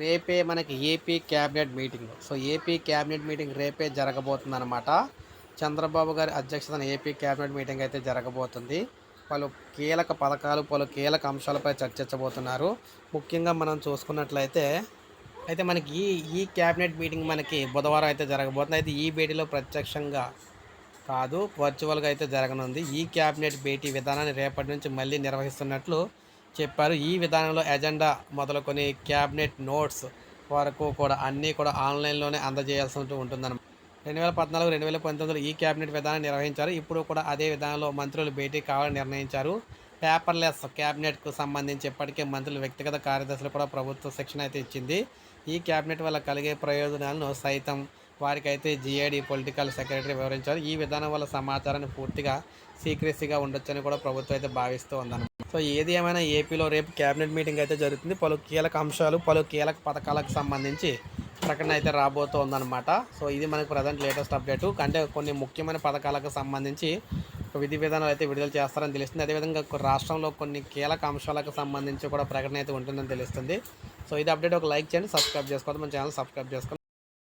రేపే మనకి AP cabinet meeting so AP cabinet meeting రేపే జరగబోతుంది అనమాట చంద్రబాబు గారి అధ్యక్షతన ఏపీ క్యాబినెట్ మీటింగ్ అయితే జరగబోతుంది. పలు కీలక పథకాలు పలు కీలక అంశాలపై చర్చించబోతున్నారు. ముఖ్యంగా మనం చూసుకున్నట్లయితే అయితే మనకి ఈ ఈ క్యాబినెట్ మీటింగ్ మనకి బుధవారం అయితే జరగబోతుంది. అయితే ఈ భేటీలో ప్రత్యక్షంగా కాదు వర్చువల్గా అయితే జరగనుంది. ఈ క్యాబినెట్ భేటీ విధానాన్ని రేపటి నుంచి మళ్ళీ నిర్వహిస్తున్నట్లు చెప్పారు. ఈ విధానంలో ఎజెండా మొదలుకొని క్యాబినెట్ నోట్స్ వరకు కూడా అన్నీ కూడా ఆన్లైన్లోనే అందజేయాల్సి ఉంటూ ఉంటుందన్నమాట రెండు వేల పద్నాలుగు రెండు వేల పంతొమ్మిదిలో ఈ క్యాబినెట్ విధానం నిర్వహించారు. ఇప్పుడు కూడా అదే విధానంలో మంత్రులు భేటీ కావాలని నిర్ణయించారు. పేపర్లెస్ క్యాబినెట్కు సంబంధించి ఇప్పటికే మంత్రులు వ్యక్తిగత కార్యదర్శులు కూడా ప్రభుత్వ శిక్షణ అయితే ఇచ్చింది. ఈ క్యాబినెట్ వల్ల కలిగే ప్రయోజనాలను సైతం వారికైతే జీఏడీ పొలిటికల్ సెక్రటరీ వివరించారు. ఈ విధానం వల్ల సమాచారాన్ని పూర్తిగా సీక్రెసీగా ఉండొచ్చని కూడా ప్రభుత్వం అయితే భావిస్తూ ఉందన్నమాట. సో ఏది ఏమైనా ఏపీలో రేపు కేబినెట్ మీటింగ్ అయితే జరుగుతుంది. పలు కీలక అంశాలు పలు కీలక పథకాలకు సంబంధించి ప్రకటన అయితే రాబోతోందనమాట సో ఇది మనకు ప్రజెంట్ లేటెస్ట్ అప్డేట్ అంటే కొన్ని ముఖ్యమైన పథకాలకు సంబంధించి విధి విధానాలు అయితే విడుదల చేస్తారని తెలుస్తుంది. అదేవిధంగా రాష్ట్రంలో కొన్ని కీలక అంశాలకు సంబంధించి కూడా ప్రకటన అయితే ఉంటుందని తెలుస్తుంది. సో ఇది అప్డేట్ ఒక లైక్ చేయండి సబ్స్క్రైబ్ చేసుకోవద్దు. మన ఛానల్ సబ్స్క్రైబ్ చేసుకోండి.